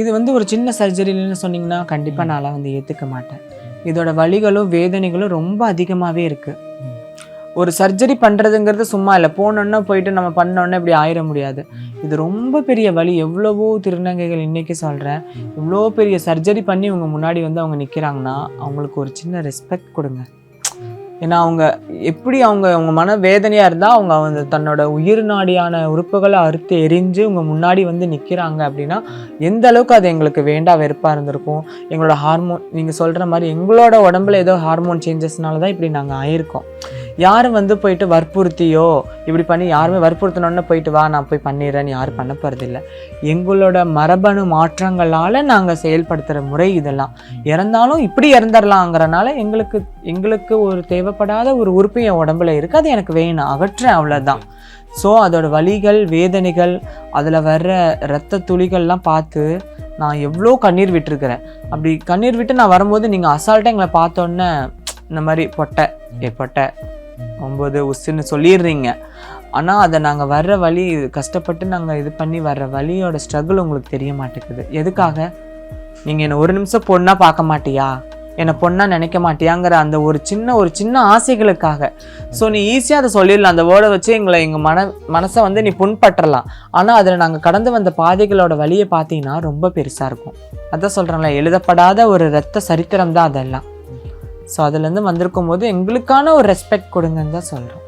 இது வந்து ஒரு சின்ன சர்ஜரின்னு சொன்னீங்கன்னா கண்டிப்பாக நான்லாம் வந்து ஏற்றுக்க மாட்டேன். இதோட வலிகளும் வேதனைகளும் ரொம்ப அதிகமாகவே இருக்குது ஒரு சர்ஜரி பண்ணுறதுங்கிறது சும்மா இல்லை. போனோன்னா போயிட்டு நம்ம பண்ணோன்னே இப்படி ஆயிட முடியாது. இது ரொம்ப பெரிய வலி. எவ்வளவோ திருநங்கைகள் இன்னைக்கு சொல்கிறேன் இவ்வளோ பெரிய சர்ஜரி பண்ணி இவங்க முன்னாடி வந்து அவங்க நிற்கிறாங்கன்னா அவங்களுக்கு ஒரு சின்ன ரெஸ்பெக்ட் கொடுங்க. ஏன்னா அவங்க எப்படி அவங்க அவங்க மன வேதனையாக இருந்தால் அவங்க அவங்க தன்னோட உயிர் நாடியான உறுப்புகளை அறுத்து எரிஞ்சு இவங்க முன்னாடி வந்து நிற்கிறாங்க அப்படின்னா எந்த அளவுக்கு அது எங்களுக்கு வேண்டா வெறுப்பாக இருந்திருக்கும்? எங்களோட ஹார்மோன் நீங்கள் சொல்கிற மாதிரி எங்களோட உடம்புல ஏதோ ஹார்மோன் சேஞ்சஸ்னால தான் இப்படி நாங்கள் ஆயிருக்கோம். யாரும் வந்து போயிட்டு வற்புறுத்தியோ இப்படி பண்ணி யாருமே வற்புறுத்தினோன்னு போயிட்டு வா நான் போய் பண்ணிடுறேன்னு யாரும் பண்ண போகிறதில்ல எங்களோட மரபணு மாற்றங்களால் நாங்கள் செயல்படுத்துகிற முறை இதெல்லாம். இறந்தாலும் இப்படி இறந்துடலாங்கிறனால எங்களுக்கு எங்களுக்கு ஒரு தேவைப்படாத ஒரு உறுப்பு என் உடம்புல இருக்குது அது எனக்கு வேணும். அகற்றேன் அவ்வளோதான் ஸோ அதோட வலிகள் வேதனைகள் அதில் வர்ற இரத்த துளிகள்லாம் பார்த்து நான் எவ்வளோ கண்ணீர் விட்டுருக்கிறேன். அப்படி கண்ணீர் விட்டு நான் வரும்போது நீங்கள் அசால்ட்டாக எங்களை பார்த்தோன்னே இந்த மாதிரி பொட்டை ஏ பொட்டை. ஒம்பது உஸ்ஸுன்னு சொல்லிடுறீங்க. ஆனால் அதை நாங்கள் வர்ற வழி கஷ்டப்பட்டு நாங்கள் இது பண்ணி வர்ற வழியோட ஸ்ட்ரகிள் உங்களுக்கு தெரிய மாட்டேங்குது. எதுக்காக? நீங்கள் என்னை ஒரு நிமிஷம் பொண்ணாக பார்க்க மாட்டியா? என்னை பொண்ணாக நினைக்க மாட்டியாங்கிற அந்த ஒரு சின்ன ஒரு சின்ன ஆசைகளுக்காக. ஸோ நீ ஈஸியாக அதை சொல்லிடலாம். அந்த வேர்டை வச்சு எங்களை எங்கள் மன மனசை வந்து நீ புண்பற்றலாம் ஆனால் அதில் நாங்கள் கடந்து வந்த பாதைகளோட வழியை பார்த்தீங்கன்னா ரொம்ப பெருசாக இருக்கும். அதான் சொல்கிறாங்களே எழுதப்படாத ஒரு ரத்த சரித்திரம் தான் அதெல்லாம். ஸோ அதுலேருந்து வந்திருக்கும் போது எங்களுக்கான ஒரு ரெஸ்பெக்ட் கொடுங்கன்னு தான் சொல்கிறோம்